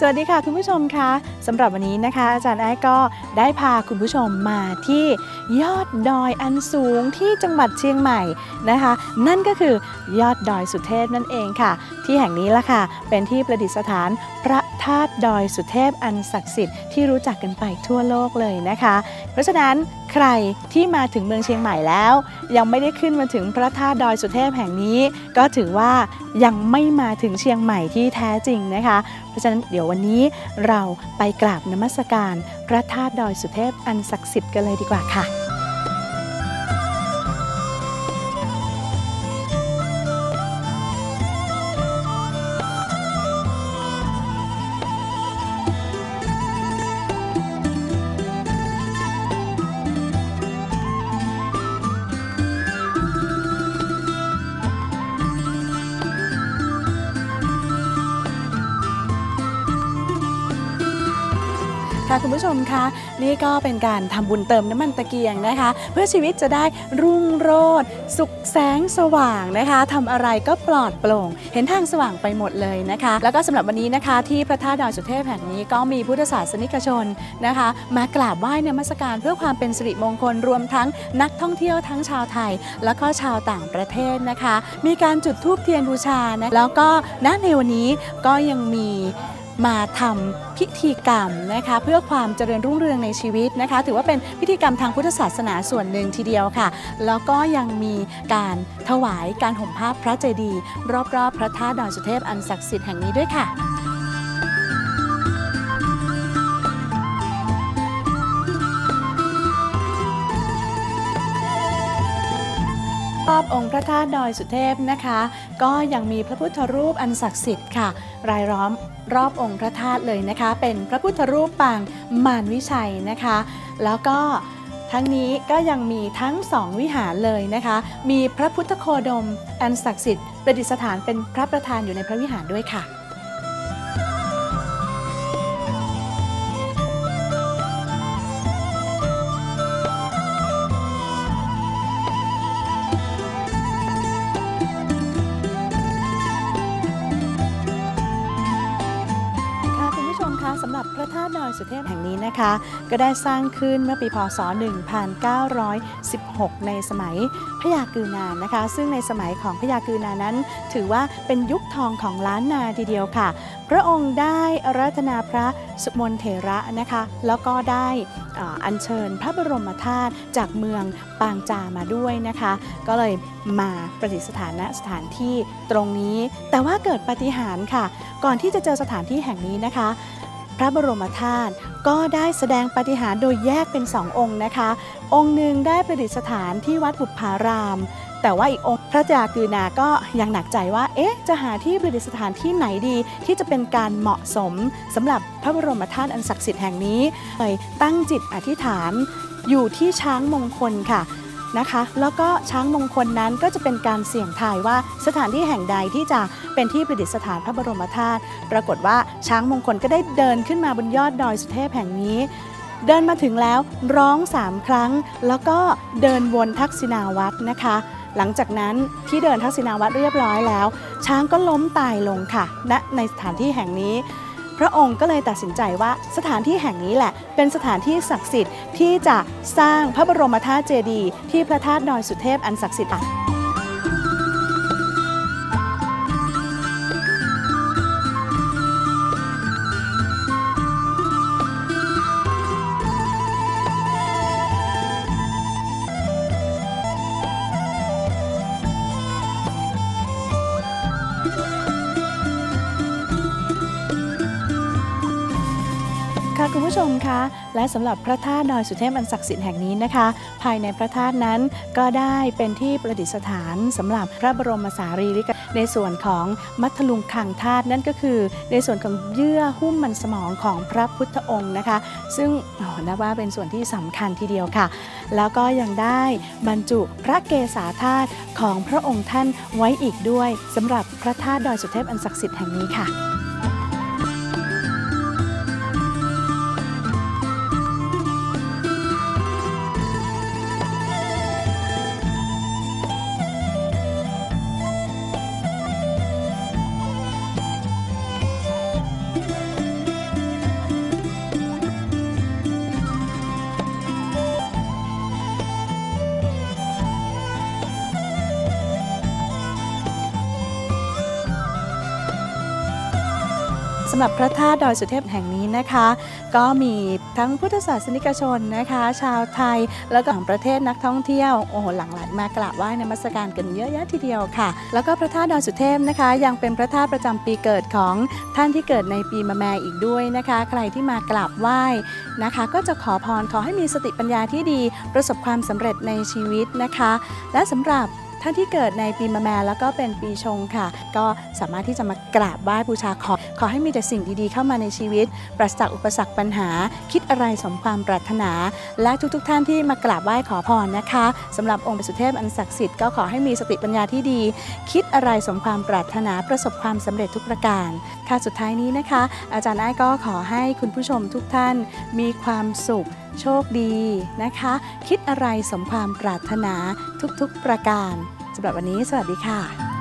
สวัสดีค่ะคุณผู้ชมคะสำหรับวันนี้นะคะ อาจารย์ไอ้ก็ได้พาคุณผู้ชมมาที่ยอดดอยอันสูงที่จังหวัดเชียงใหม่นะคะ นั่นก็คือยอดดอยสุเทพนั่นเองค่ะ ที่แห่งนี้ละค่ะ เป็นที่ประดิษฐานพระาตุดอยสุเทพอันศักดิ์สิทธิ์ที่รู้จักกันไปทั่วโลกเลยนะคะ เพราะฉะนั้นใครที่มาถึงเมืองเชียงใหม่แล้ว ยังไม่ได้ขึ้นมาถึงพระธาตุดอยสุเทพแห่งนี้ ก็ถือว่ายังไม่มาถึงเชียงใหม่ที่แท้จริงนะคะ เพราะฉะนั้นเดี๋ยววันนี้เราไปกราบนมัสการ พระธาตุดอยสุเทพอันศักดิ์สิทธิ์กันเลยดีกว่าค่ะ ค่ะคุณผู้ชมคะนี่ก็เป็นการทำบุญเติมน้ำมันตะเกียงนะคะ เพื่อชีวิตจะได้รุ่งโรจน์สุขแสงสว่างนะคะทำอะไรก็ปลอดโปร่ง เห็นทางสว่างไปหมดเลยนะคะ แล้วก็สำหรับวันนี้นะคะที่พระธาตุดอยสุเทพแห่งนี้ก็มีพุทธศาสนิกชนนะคะ มากราบไหว้ในมัสการเพื่อความเป็นสิริมงคลรวมทั้งนักท่องเที่ยวทั้งชาวไทย แล้วก็ชาวต่างประเทศนะคะ มีการจุดธูปเทียนบูชานะแล้วก็ณในวันนี้ก็ยังมี มาทำพิธีกรรมนะคะเพื่อความเจริญรุ่งเรืองในชีวิตนะคะ ถือว่าเป็นพิธีกรรมทางพุทธศาสนาส่วนหนึ่งทีเดียวค่ะ แล้วก็ยังมีการถวายการห่มผ้าพระเจดีย์รอบๆ พระธาตุดอยสุเทพอันศักดิ์สิทธิ์แห่งนี้ด้วยค่ะ อบองค์พระธาตุดอยสุเทพนะคะ ก็ยังมีพระพุทธรูปอันศักดิ์สิทธิ์ค่ะ รายล้อมรอบองค์พระธาตุเลยนะคะ เป็นพระพุทธรูปปางมารวิชัยนะคะ แล้วก็ทั้งนี้ก็ยังมีทั้งสองวิหารเลยนะคะ มีพระพุทธโคดมอันศักดิ์สิทธิ์ประดิษฐานเป็นพระประธานอยู่ในพระวิหารด้วยค่ะ นะคะ ก็ได้สร้างขึ้นเมื่อปีพศ 1916 ในสมัยพระยากือนานนะคะ ซึ่งในสมัยของพระยากือนานั้น ถือว่าเป็นยุคทองของล้านนาทีเดียวค่ะ พระองค์ได้รัตนาพระสุมนเถระนะคะ แล้วก็ได้อัญเชิญพระบรมธาตุจากเมืองปางจามาด้วยนะคะ ก็เลยมาประดิษฐานณสถานที่ตรงนี้ แต่ว่าเกิดปาฏิหาริค่ะ ก่อนที่จะเจอสถานที่แห่งนี้นะคะ พระบรมธาตุก็ได้แสดงปฏิหารโดยแยกเป็นสององค์นะคะ องค์หนึ่งได้ประดิษฐานที่วัดบุพาราม แต่ว่าอีกองค์พระจากือนาก็ยังหนักใจว่า เอ๊ะ จะหาที่ประดิษฐานที่ไหนดี ที่จะเป็นการเหมาะสมสำหรับพระบรมธาตุอันศักดิ์สิทธิ์แห่งนี้เลยตั้งจิตอธิษฐานอยู่ที่ช้างมงคลค่ะ นะคะ แล้วก็ช้างมงคลนั้นก็จะเป็นการเสี่ยงทายว่าสถานที่แห่งใดที่จะเป็นที่ประดิษฐานพระบรมธาตุปรากฏว่าช้างมงคลก็ได้เดินขึ้นมาบนยอดดอยสุเทพแห่งนี้ เดินมาถึงแล้วร้องสามครั้ง แล้วก็เดินวนทักษิณาวัตรนะคะหลังจากนั้นที่เดินทักษิณาวัตรเรียบร้อยแล้ว ช้างก็ล้มตายลงค่ะณในสถานที่แห่งนี้ พระองค์ก็เลยตัดสินใจว่าสถานที่แห่งนี้แหละ เป็นสถานที่ศักดิ์สิทธิ์ที่จะสร้างพระบรมธาตุเจดีย์ที่พระธาตุดอยสุเทพอันศักดิ์สิทธิ์ ค่ะคุณผู้ชมคะและสำหรับพระธาตุดอยสุเทพอันศักดิ์สิทธิ์แห่งนี้นะคะ ภายในพระธาตุนั้นก็ได้เป็นที่ประดิษฐานสำหรับพระบรมสารีริกธาตุในส่วนของมัทลุงคังธาตุนั่นก็คือ ในส่วนของเยื่อหุ้มมันสมองของพระพุทธองค์นะคะ ซึ่งนับว่าเป็นส่วนที่สำคัญทีเดียวค่ะ แล้วก็ยังได้บรรจุพระเกศาธาตุของพระองค์ท่านไว้อีกด้วยสำหรับพระธาตุดอยสุเทพอันศักดิ์สิทธิ์แห่งนี้ค่ะ สำหรับพระธาตุดอยสุเทพแห่งนี้นะคะ ก็มีทั้งพุทธศาสนิกชนนะคะ ชาวไทยแล้วก็ต่างประเทศนักท่องเที่ยวโอ้โหหลั่งไหลมากราบไหว้นมัสการกันเยอะแยะทีเดียวค่ะ แล้วก็พระธาตุดอยสุเทพนะคะ ยังเป็นพระธาตุประจำปีเกิดของท่านที่เกิดในปีมะแมอีกด้วยนะคะ ใครที่มากราบไหว้นะคะ ก็จะขอพรขอให้มีสติปัญญาที่ดีประสบความสำเร็จในชีวิตนะคะ และสำหรับ ท่านที่เกิดในปีมะแมแล้วก็เป็นปีชงค่ะ ก็สามารถที่จะมากราบไหว้บูชาขอ ขอให้มีแต่สิ่งดีๆเข้ามาในชีวิต ปราศจากอุปสรรคปัญหา คิดอะไรสมความปรารถนา และทุกๆท่านที่มากราบไหว้ขอพรนะคะสำหรับองค์พระสุเทพอันศักดิ์สิทธิ์ก็ขอให้มีสติปัญญาที่ดี คิดอะไรสมความปรารถนาประสบความสำเร็จทุกประการ ค่ะสุดท้ายนี้นะคะ อาจารย์ไอ้ายก็ขอให้คุณผู้ชมทุกท่านมีความสุข โชคดีนะคะ คิดอะไรสมความปรารถนาทุกๆประการสำหรับวันนี้สวัสดีค่ะ